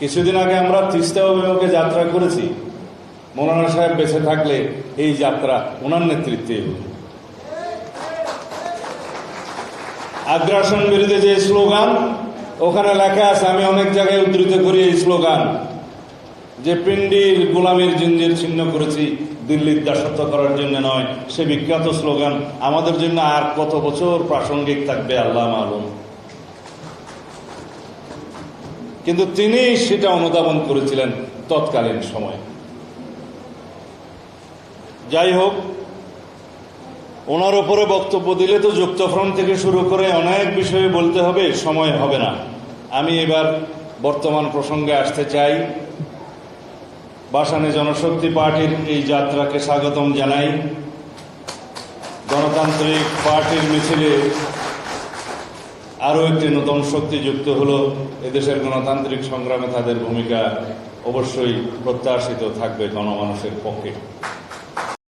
কিছুদিন আগে আমরা তিস্তা অভিমুখে যাত্রা করেছি। মৌলানা সাহেব বেঁচে থাকলে এই যাত্রা ওনার নেতৃত্বে আগ্রাসন বিরুদ্ধে যে স্লোগান, ওখানে লেখা আছে, আমি অনেক জায়গায় উদ্ধৃত করি এই স্লোগান। যে পিন্ডির গোলামের জিঞ্জির ছিন্ন করেছি, দিল্লির দাসত্ব করার জন্য নয়, সে বিখ্যাত স্লোগান। আমাদের জন্য আর কত বছর প্রাসঙ্গিক থাকবে আল্লাহ মালুম। কিন্তু তিনি সেটা অনুধাবন করেছিলেন তৎকালীন সময়। যাই হোক, ওনার ওপরে বক্তব্য দিলে তো যুক্তফ্রন্ট থেকে শুরু করে অনেক বিষয়ে বলতে হবে, সময় হবে না। আমি এবার বর্তমান প্রসঙ্গে আসতে চাই। বাসানে জনশক্তি পার্টির এই যাত্রাকে স্বাগতম জানাই। গণতান্ত্রিক পার্টির মিছিলে আরও একটি নতুন শক্তি যুক্ত হলো এদেশের গণতান্ত্রিক সংগ্রামে তাদের ভূমিকা অবশ্যই প্রত্যাশিত থাকবে গণমানুষের পক্ষে।